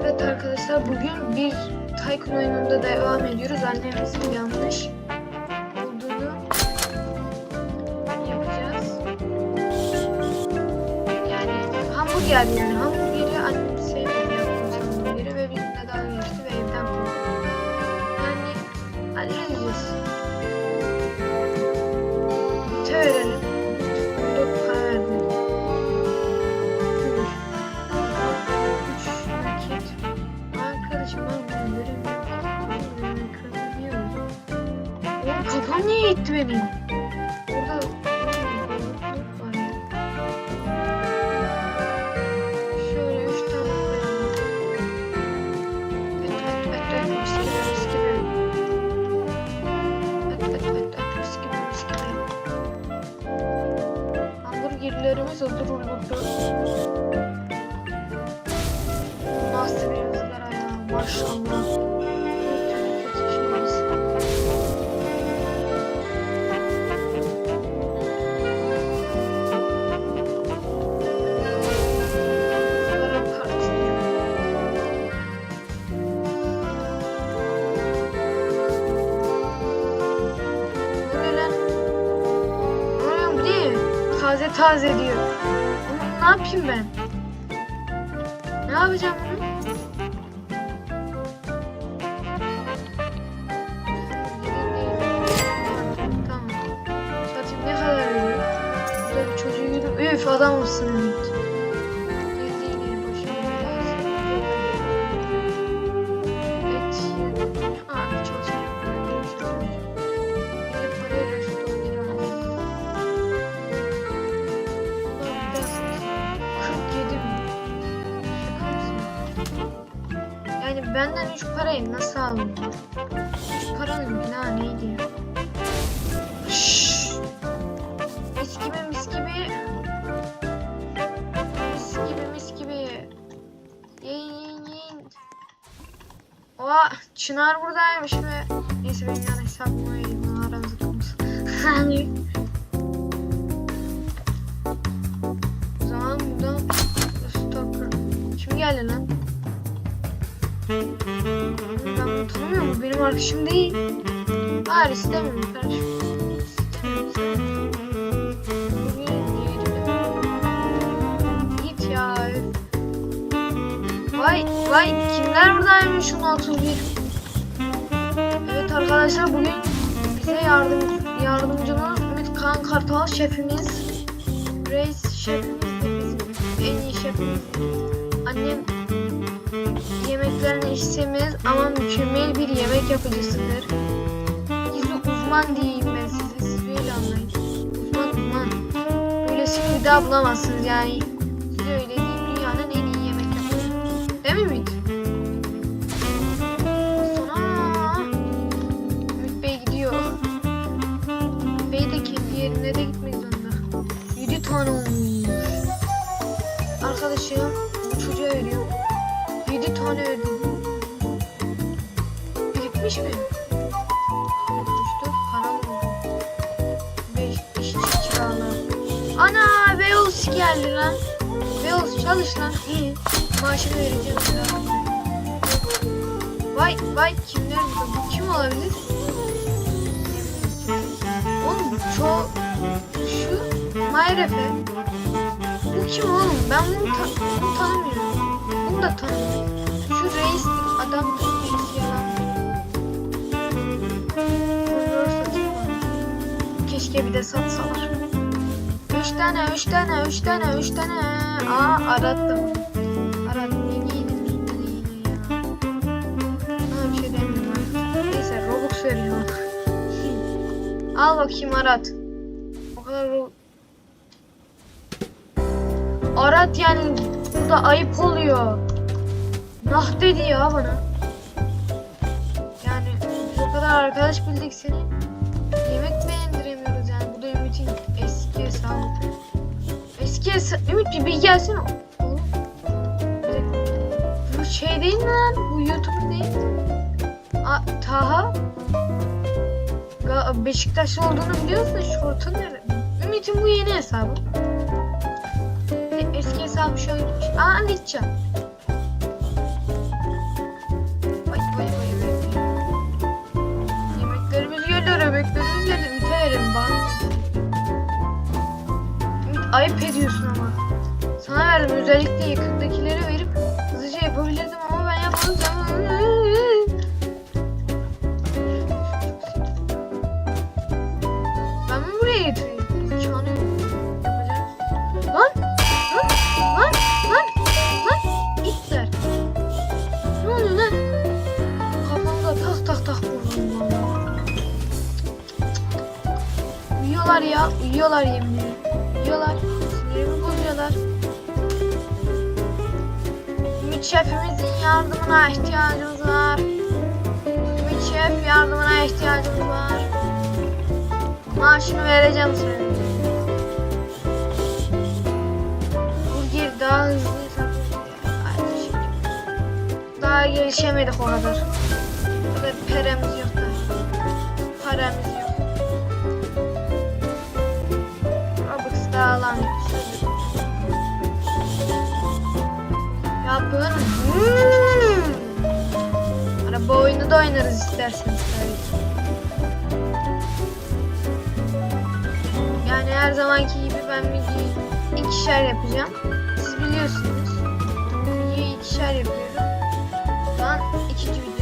Evet arkadaşlar bugün bir Tycoon oyununda devam ediyoruz. Annemizin yanlış olduğunu yapacağız. Yani hamburger yani hamburgeri Kafam niye var ya. Şöyle üç tane. Et et et et mis gibi. Et et et et mis gibi. Hamburgerlerimiz hazır oldu. Nasıl bir ızgara ya maşallah. Taze taze diyor. Bunu ne yapayım ben? Ne yapacağım bunu? Tamam. Satayım ne kadar veriyor? Burada bir çocuğu yürü. Üf adam mısın Ümit? Benden 3 parayı nasıl aldın? 3 paranın günahı neydi ya? Şşş! Mis gibi mis gibi. Mis gibi mis gibi. Yiyin yiyin yiyin. Oha Çınar buradaymış ve neyse benim yan hesabıma vereyim. Aranızda kalmasın. Hani. O zaman buradan Stalker. Kim geldi lan? Ben tanımıyorum. Bu benim arkadaşım değil. Hayır istemiyorum ya. Vay vay kimler buradaymış şunu 31. Evet arkadaşlar bugün bize yardım yardımcımız Ümit Kaan Kartal şefimiz. Reis şefimiz de bizim en iyi şefimiz. Annem yemeklerini işsemiz ama mükemmel bir yemek yapıcısıdır. Gizli uzman diyeyim ben size. Siz böyle anlayın. Uzman uzman. Böylesini bir daha bulamazsınız yani. Size öyle dünyanın en iyi yemek yapıcısı. Değil mi Ümit? Sonra Bey gidiyor. Bey de kendi yerine de gitmek zorunda. 7 tane olmuş. Arkadaşım bu çocuğa veriyor. 7 tane verdim. Birikmiş mi? 64 para oldu. 5 işçi kiralı. Ana Beyoğlu geldi lan. Beyoğlu çalış lan. İyi. Maaşını vereceğim sana. Vay vay kimler? Bu kim olabilir? Oğlum çok şu Mayrefe. Bu kim oğlum? Ben bunu, ta bunu tanımıyorum. Bunu da tanımıyorum. Şu reis adam reis yalan. Keşke bir de satsalar. Üç tane, üç tane, üç tane, üç tane. Aa arattım. Arattım. Yeni yeni. Bana bir şey demiyorum. Neyse Robux veriyor. Al bakayım Arat. O kadar. Arat yani burada ayıp oluyor. Nah dedi ya bana. Yani o kadar arkadaş bildik seni. Yemek beğendiremiyoruz yani. Bu da Ümit'in eski hesabı. Eski hesabı. Ümit bir, bir gelsene. Bu şey değil mi lan? Bu YouTube değil. Aa, Taha. Ga- Beşiktaşlı olduğunu biliyorsun. Şortu nerede? Ümit'in bu yeni hesabı hesabı şöyle. Aa anneciğim. Ay ay ay ay. Yemeklerimiz geliyor, yemeklerimiz geliyor. Ümit ayarım bak. Ümit ayıp ediyorsun ama. Sana verdim özellikle yakındakileri verip hızlıca yapabilirdim Uyuyorlar ya. Uyuyorlar yemin ederim. Uyuyorlar. Sinirimi bozuyorlar. Ümit şefimizin yardımına ihtiyacımız var. Ümit şef yardımına ihtiyacımız var. Maaşını vereceğim sana. Burger daha hızlı. Daha gelişemedik o kadar. O kadar paramız yok da. Paramız yok. Dağılanıyor. Yapın. Hmm. Araba oyunu da oynarız isterseniz. Yani her zamanki gibi ben videoyu ikişer yapacağım. Siz biliyorsunuz. Videoyu ikişer yapıyorum. Şu an ikinci video.